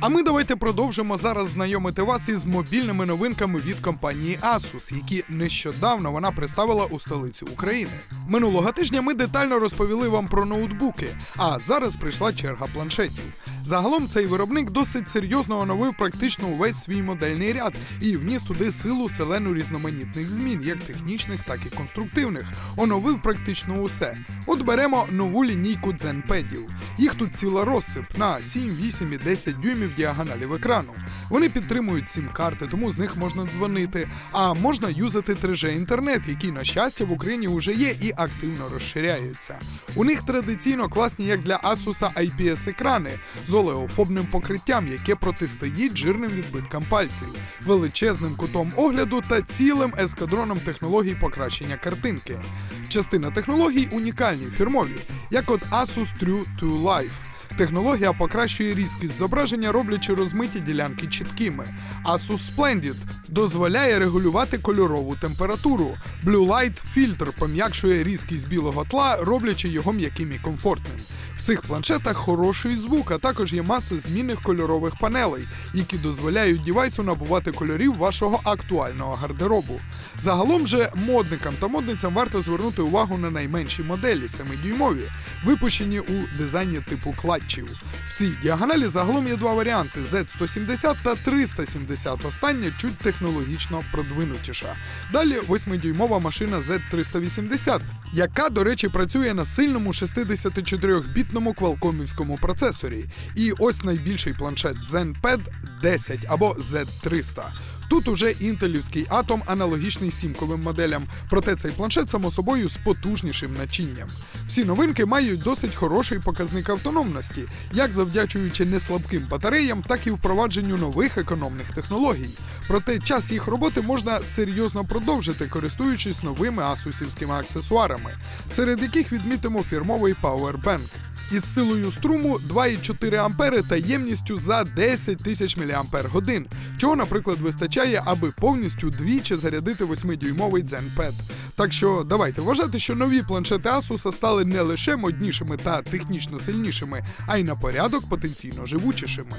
А ми давайте продовжимо зараз знайомити вас із мобільними новинками від компанії Asus, які нещодавно вона представила у столиці України. Минулого тижня ми детально розповіли вам про ноутбуки, а зараз прийшла черга планшетів. Загалом цей виробник досить серйозно оновив практично увесь свій модельний ряд і вніс туди силу селену різноманітних змін, як технічних, так і конструктивних. Оновив практично усе. От беремо нову лінійку дзенпедів. Їх тут ціла розсип на 7, 8 і 10 дюймів діагоналів екрану. Вони підтримують сім-карти, тому з них можна дзвонити. А можна юзати 3G інтернет, який, на щастя, в Україні вже є і активно розширяється. У них традиційно класні як для Asus IPS екрани з олеофобним покриттям, яке протистоїть жирним відбиткам пальців, величезним кутом огляду та цілим ескадроном технологій покращення картинки. Частина технологій унікальні фірмові, як от Asus True to Life. Технологія покращує різкість зображення, роблячи розмиті ділянки чіткими. Asus Splendid дозволяє регулювати кольорову температуру. Blue Light фільтр пом'якшує різкість білого тла, роблячи його м'яким і комфортним. Цих планшетах хороший звук, а також є маса змінних кольорових панелей, які дозволяють дівайсу набувати кольорів вашого актуального гардеробу. Загалом же модникам та модницям варто звернути увагу на найменші моделі 7-дюймові, випущені у дизайні типу клатчів. В цій діагоналі загалом є два варіанти: Z170 та 370. Остання чуть технологічно продвинутіша. Далі 8-дюймова машина Z380, яка, до речі, працює на сильному 64-бітному квалкомівському процесорі. І ось найбільший планшет ZenPad 10 або Z300. Тут уже інтелівський атом аналогічний сімковим моделям, проте цей планшет само собою з потужнішим начинням. Всі новинки мають досить хороший показник автономності, як завдячуючи неслабким батареям, так і впровадженню нових економних технологій. Проте час їх роботи можна серйозно продовжити, користуючись новими асусівськими аксесуарами, серед яких відмітимо фірмовий Powerbank із силою струму 2,4 ампери та ємністю за 10 тисяч мАч, чого, наприклад, вистачає, аби повністю двічі зарядити 8-дюймовий Zenpad. Так що давайте вважати, що нові планшети Asus стали не лише моднішими та технічно сильнішими, а й на порядок потенційно живучішими.